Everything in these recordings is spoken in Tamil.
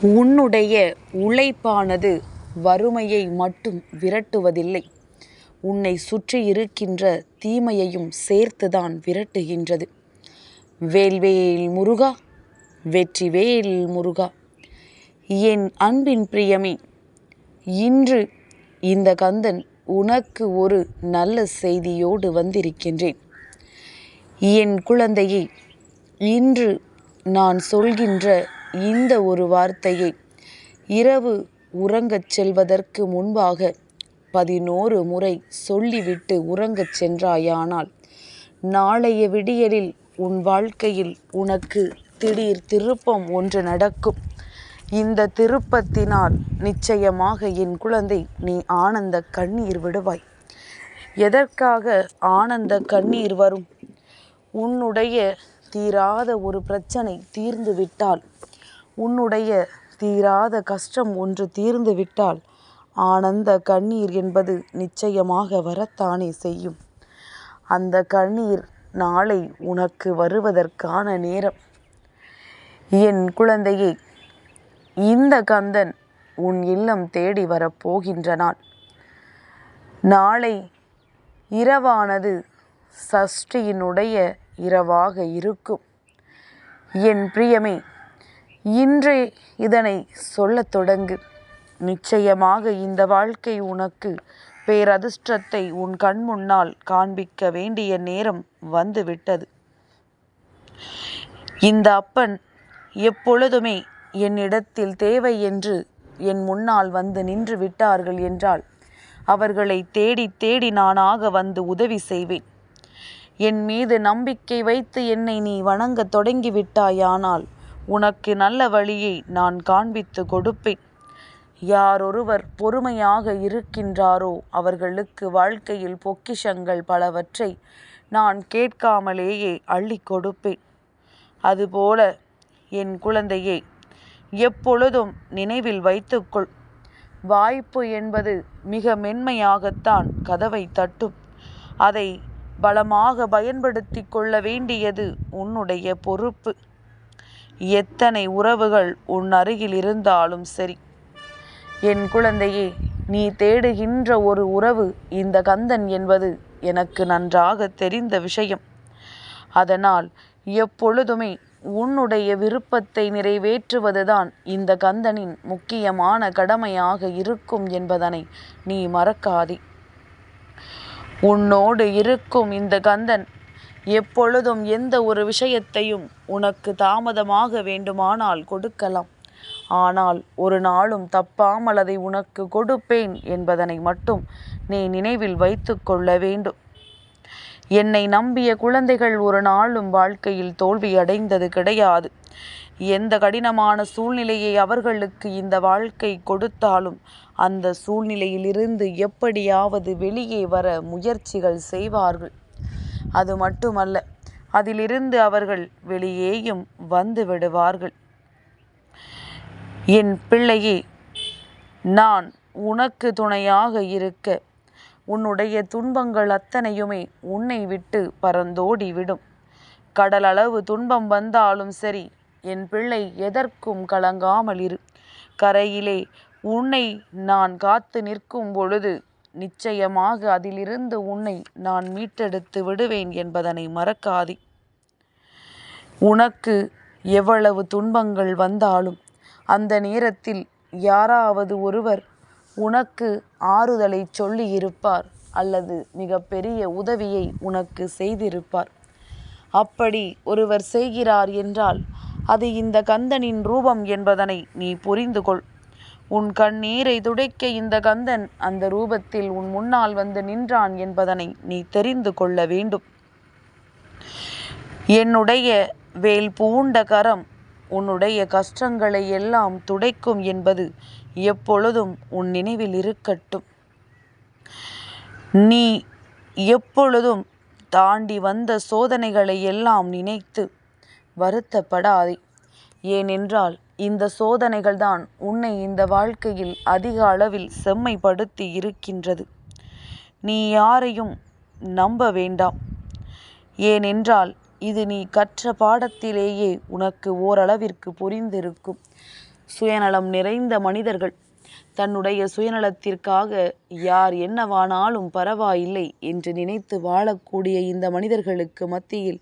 உன்னுடைய உழைப்பானது வறுமையை மட்டும் விரட்டுவதில்லை. உன்னை சுற்றி இருக்கின்ற தீமையையும் சேர்த்துதான் விரட்டுகின்றது. வேல்வேல் முருகா வெற்றிவேல் முருகா. என் அன்பின் பிரியமே இன்று இந்த கந்தன் உனக்கு ஒரு நல்ல செய்தியோடு வந்திருக்கின்றேன். என் குழந்தையை இன்று நான் சொல்கின்ற இந்த ஒரு வார்த்தையை இரவு உறங்கச் செல்வதற்கு முன்பாக பதினோரு முறை சொல்லிவிட்டு உறங்கச் சென்றாயானால் நாளைய விடியலில் உன் வாழ்க்கையில் உனக்கு திடீர் திருப்பம் ஒன்று நடக்கும். இந்த திருப்பத்தினால் நிச்சயமாக என் குழந்தை நீ ஆனந்த கண்ணீர் விடுவாய். எதற்காக ஆனந்த கண்ணீர் வரும்? உன்னுடைய தீராத ஒரு பிரச்சனை தீர்ந்து விட்டால் உன்னுடைய தீராத கஷ்டம் ஒன்று தீர்ந்து விட்டால் ஆனந்த கண்ணீர் என்பது நிச்சயமாக வரத்தானே செய்யும். அந்த கண்ணீர் நாளை உனக்கு வருவதற்கான நேரம். என் குழந்தையே இந்த கந்தன் உன் இல்லம் தேடி வரப்போகின்ற நாள் நாளை இரவானது சஷ்டியினுடைய இரவாக இருக்கும். என் பிரியமே இன்றே இதனை சொல்லத் தொடங்கு. நிச்சயமாக இந்த வாழ்க்கை உனக்கு பேரதிர்ஷ்டத்தை உன் கண் முன்னால் காண்பிக்க வேண்டிய நேரம் வந்துவிட்டது. இந்த அப்பன் எப்பொழுதுமே என்னிடத்தில் தேவை என்று என் முன்னால் வந்து நின்று விட்டார்கள் என்றால் அவர்களை தேடி தேடி நானாக வந்து உதவி செய்வேன். என் மீது நம்பிக்கை வைத்து என்னை நீ வணங்க தொடங்கிவிட்டாயானால் உனக்கு நல்ல வழியை நான் காண்பித்து கொடுப்பேன். யாரொருவர் பொறுமையாக இருக்கின்றாரோ அவர்களுக்கு வாழ்க்கையில் பொக்கிஷங்கள் பலவற்றை நான் கேட்காமலேயே அள்ளி கொடுப்பேன். அதுபோல என் குழந்தையே எப்பொழுதும் நினைவில் வைத்துக்கொள். வாய்ப்பு என்பது மிக மென்மையாகத்தான் கதவை தட்டும். அதை பலமாக பயன்படுத்தி கொள்ள வேண்டியது உன்னுடைய பொறுப்பு. எத்தனை உறவுகள் உன் அருகில் இருந்தாலும் சரி. என் குழந்தையே நீ தேடுகின்ற ஒரு உறவு இந்த கந்தன் என்பது எனக்கு நன்றாக தெரிந்த விஷயம். அதனால் எப்பொழுதுமே உன்னுடைய விருப்பத்தை நிறைவேற்றுவதுதான் இந்த கந்தனின் முக்கியமான கடமையாக இருக்கும் என்பதனை நீ மறக்காதே. உன்னோடு இருக்கும் இந்த கந்தன் எப்பொழுதும் எந்த ஒரு விஷயத்தையும் உனக்கு தாமதமாக வேண்டுமானால் கொடுக்கலாம். ஆனால் ஒரு நாளும் தப்பாமல் அதை உனக்கு கொடுப்பேன் என்பதனை மட்டும் நீ நினைவில் வைத்து கொள்ள வேண்டும். என்னை நம்பிய குழந்தைகள் ஒரு நாளும் வாழ்க்கையில் தோல்வி அடைந்தது கிடையாது. எந்த கடினமான சூழ்நிலையை அவர்களுக்கு இந்த வாழ்க்கை கொடுத்தாலும் அந்த சூழ்நிலையிலிருந்து எப்படியாவது வெளியே வர முயற்சிகள் செய்வார்கள். அது மட்டுமல்ல அதிலிருந்து அவர்கள் வெளியேயும் வந்து விடுவார்கள். என் பிள்ளையே நான் உனக்கு துணையாக இருக்க உன்னுடைய துன்பங்கள் அத்தனையுமே உன்னை விட்டு பறந்தோடி விடும் கடலளவு துன்பம் வந்தாலும் சரி என் பிள்ளை எதற்கும் கலங்காமல் இரு கரையிலே உன்னை நான் காத்து நிற்கும் பொழுது நிச்சயமாக அதிலிருந்து உன்னை நான் மீட்டெடுத்து விடுவேன் என்பதனை மறக்காதே. உனக்கு எவ்வளவு துன்பங்கள் வந்தாலும் அந்த நேரத்தில் யாராவது ஒருவர் உனக்கு ஆறுதலை சொல்லியிருப்பார் அல்லது மிகப்பெரிய உதவியை உனக்கு செய்திருப்பார். அப்படி ஒருவர் செய்கிறார் என்றால் அது இந்த கந்தனின் ரூபம் என்பதனை நீ புரிந்து கொள் உன் கண்ணீரை துடைக்க இந்த கந்தன் அந்த ரூபத்தில் உன் முன்னால் வந்து நின்றான் என்பதனை நீ தெரிந்து கொள்ள வேண்டும். என்னுடைய வேல் பூண்ட கரம் உன்னுடைய கஷ்டங்களை எல்லாம் துடைக்கும் என்பது எப்பொழுதும் உன் நினைவில் இருக்கட்டும். நீ எப்பொழுதும் தாண்டி வந்த சோதனைகளை எல்லாம் நினைத்து வருத்தப்படாதே. ஏனென்றால் இந்த சோதனைகள் தான் உன்னை இந்த வாழ்க்கையில் அதிக அளவில் செம்மைப்படுத்தி இருக்கின்றது. நீ யாரையும் நம்ப வேண்டாம். ஏனென்றால் இது நீ கற்ற பாடத்திலேயே உனக்கு ஓரளவிற்கு புரிந்திருக்கும். சுயநலம் நிறைந்த மனிதர்கள் தன்னுடைய சுயநலத்திற்காக யார் என்னவானாலும் பரவாயில்லை என்று நினைத்து வாழக்கூடிய இந்த மனிதர்களுக்கு மத்தியில்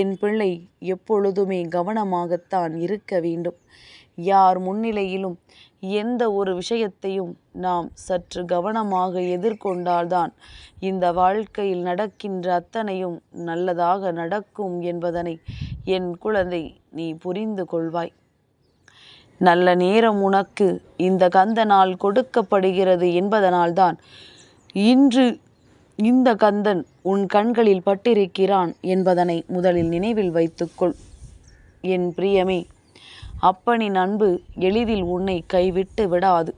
என் பிள்ளை எப்பொழுதுமே கவனமாகத்தான் இருக்க வேண்டும். யார் முன்னிலையிலும் எந்த ஒரு விஷயத்தையும் நாம் சற்று கவனமாக எதிர்கொண்டால்தான் இந்த வாழ்க்கையில் நடக்கின்ற அத்தனையும் நல்லதாக நடக்கும் என்பதனை என் குழந்தை நீ புரிந்து கொள்வாய். நல்ல நேரம் உனக்கு இந்த கந்தனால் கொடுக்கப்படுகிறது என்பதனால்தான் இன்று இந்த கந்தன் உன் கண்களில் பட்டிருக்கிறான் என்பதனை முதலில் நினைவில் வைத்துக்கொள். என் பிரியமே அப்பனின் அன்பு எளிதில் உன்னை கைவிட்டு விடாது.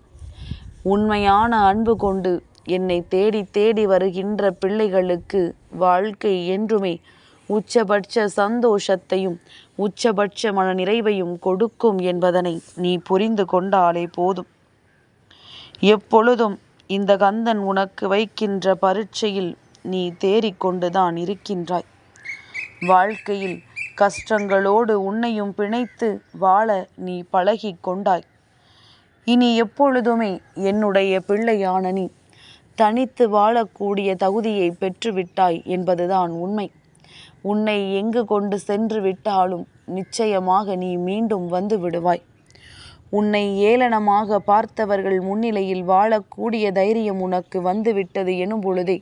உண்மையான அன்பு கொண்டு என்னை தேடி தேடி வருகின்ற பிள்ளைகளுக்கு வாழ்க்கை என்றுமே உச்சபட்ச சந்தோஷத்தையும் உச்சபட்ச மன நிறைவையும் கொடுக்கும் என்பதனை நீ புரிந்து கொண்டாலே போதும். எப்பொழுதும் இந்த கந்தன் உனக்கு வைக்கின்ற பரீட்சையில் நீ தேறிக்கொண்டுதான் இருக்கின்றாய். வாழ்க்கையில் கஷ்டங்களோடு உன்னையும் பிணைத்து வாழ நீ பழகி கொண்டாய். இனி எப்பொழுதுமே என்னுடைய பிள்ளையான நீ தனித்து வாழக்கூடிய தகுதியை பெற்றுவிட்டாய் என்பதுதான் உண்மை. உன்னை எங்கு கொண்டு சென்று விட்டாலும் நிச்சயமாக நீ மீண்டும் வந்து விடுவாய். உன்னை ஏளனமாக பார்த்தவர்கள் முன்னிலையில் வாழக்கூடிய தைரியம் உனக்கு வந்துவிட்டது எனும் பொழுதே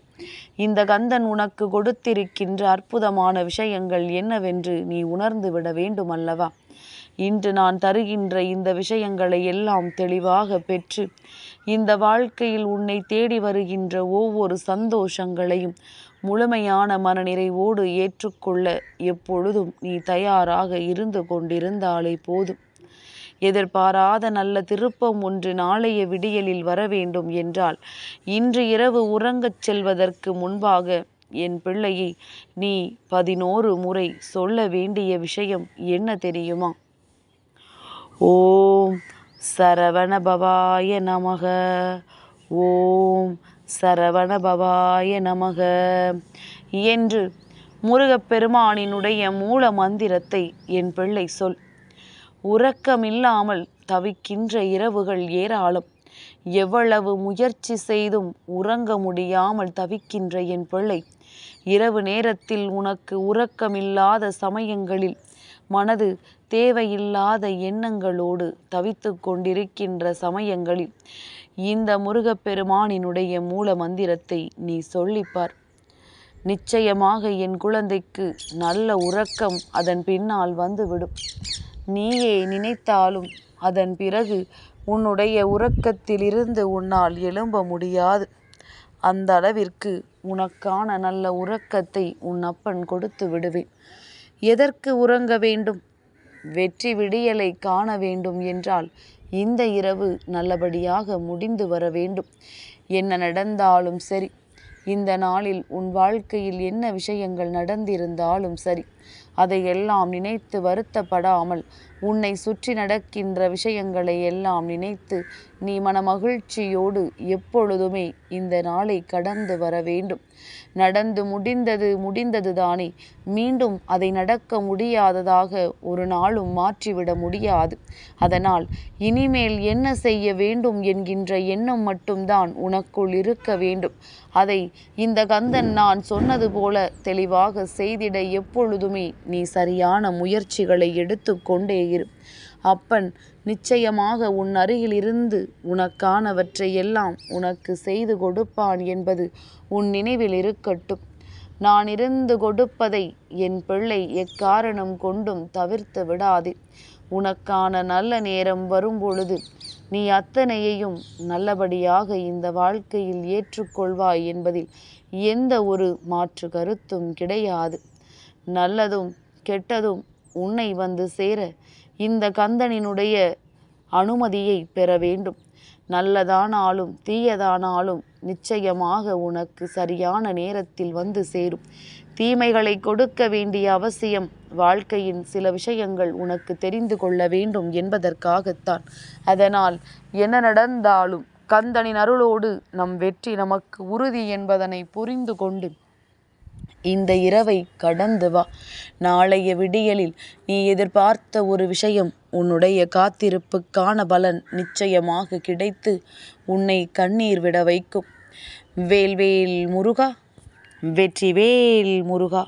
இந்த கந்தன் உனக்கு கொடுத்திருக்கின்ற அற்புதமான விஷயங்கள் என்னவென்று நீ உணர்ந்து விட வேண்டும் அல்லவா இன்று நான் தருகின்ற இந்த விஷயங்களை எல்லாம் தெளிவாக பெற்று இந்த வாழ்க்கையில் உன்னை தேடி வருகின்ற ஒவ்வொரு சந்தோஷங்களையும் முழுமையான மனநிறைவோடு ஏற்றுக்கொள்ள எப்பொழுதும் நீ தயாராக இருந்து கொண்டிருந்தாலே போதும். எதிர்பாராத நல்ல திருப்பம் ஒன்று நாளைய விடியலில் வர வேண்டும் என்றால் இன்று இரவு உறங்கச் செல்வதற்கு முன்பாக என் பிள்ளையை நீ பதினோரு முறை சொல்ல வேண்டிய விஷயம் என்ன தெரியுமா? ஓம் சரவணபவாய நமக. ஓம் சரவணபவாய நமக. என்று முருகப்பெருமானினுடைய மூல மந்திரத்தை என் பிள்ளை சொல். உறக்கமில்லாமல் தவிக்கின்ற இரவுகள் ஏராளம். எவ்வளவு முயற்சி செய்தும் உறங்க முடியாமல் தவிக்கின்ற என் பிள்ளை. இரவு நேரத்தில் உனக்கு உறக்கமில்லாத சமயங்களில் மனது தேவையில்லாத எண்ணங்களோடு தவித்து கொண்டிருக்கின்ற சமயங்களில் இந்த முருகப்பெருமானினுடைய மூல மந்திரத்தை நீ சொல்லிப்பார். நிச்சயமாக என் குழந்தைக்கு நல்ல உறக்கம் அதன் பின்னால் வந்துவிடும். நீயே நினைத்தாலும் அதன் பிறகு உன்னுடைய உறக்கத்திலிருந்து உன்னால் எழும்ப முடியாது. அந்த அளவிற்கு உனக்கான நல்ல உறக்கத்தை உன் அப்பன் கொடுத்து விடுவேன். எதற்கு உறங்க வேண்டும்? வெற்றி விடியலை காண வேண்டும் என்றால் இந்த இரவு நல்லபடியாக முடிந்து வர வேண்டும். என்ன நடந்தாலும் சரி. இந்த நாளில் உன் வாழ்க்கையில் என்ன விஷயங்கள் நடந்திருந்தாலும் சரி. அதையெல்லாம் நினைத்து வருத்தப்படாமல் உன்னை சுற்றி நடக்கின்ற விஷயங்களை எல்லாம் நினைத்து நீ மனமகிழ்ச்சியோடு எப்பொழுதுமே இந்த நாளை கடந்து வர வேண்டும். நடந்து முடிந்தது முடிந்தது தானே மீண்டும் அதை நடக்க முடியாததாக ஒரு நாளும் மாற்றிவிட முடியாது. அதனால் இனிமேல் என்ன செய்ய வேண்டும் என்கின்ற எண்ணம் மட்டும்தான் உனக்குள் இருக்க வேண்டும். அதை இந்த கந்தன் நான் சொன்னது போல தெளிவாக செய்திட எப்பொழுதுமே நீ சரியான முயற்சிகளை எடுத்துக்கொண்டே இரு. அப்பன் நிச்சயமாக உன் அருகில் இருந்து உனக்கானவற்றை எல்லாம் உனக்கு செய்து கொடுப்பான் என்பது உன் நினைவில் இருக்கட்டும். நான் இருந்து கொடுப்பதை என் பிள்ளை எக்காரணம் கொண்டும் தவிர்த்து விடாதே. உனக்கான நல்ல நேரம் வரும்பொழுது நீ அத்தனையையும் நல்லபடியாக இந்த வாழ்க்கையில் ஏற்றுக்கொள்வாய் என்பதில் எந்த ஒரு மாற்று கருத்தும் கிடையாது. நல்லதும் கெட்டதும் உன்னை வந்து சேர இந்த கந்தனினுடைய அனுமதியை பெற வேண்டும். நல்லதானாலும் தீயதானாலும் நிச்சயமாக உனக்கு சரியான நேரத்தில் வந்து சேரும். தீமைகளை கொடுக்க வேண்டிய அவசியம் வாழ்க்கையின் சில விஷயங்கள் உனக்கு தெரிந்து கொள்ள வேண்டும் என்பதற்காகத்தான். அதனால் என்ன நடந்தாலும் கந்தனின் அருளோடு நம் வெற்றி நமக்கு உறுதி என்பதனை புரிந்து கொண்டு இந்த இரவை கடந்து வா. நாளைய விடியலில் நீ எதிர்பார்த்த ஒரு விஷயம் உன்னுடைய காத்திருப்புக்கான பலன் நிச்சயமாக கிடைத்து உன்னை கண்ணீர் விட வைக்கும். வேல்வேல் முருகா வெற்றிவேல் முருகா.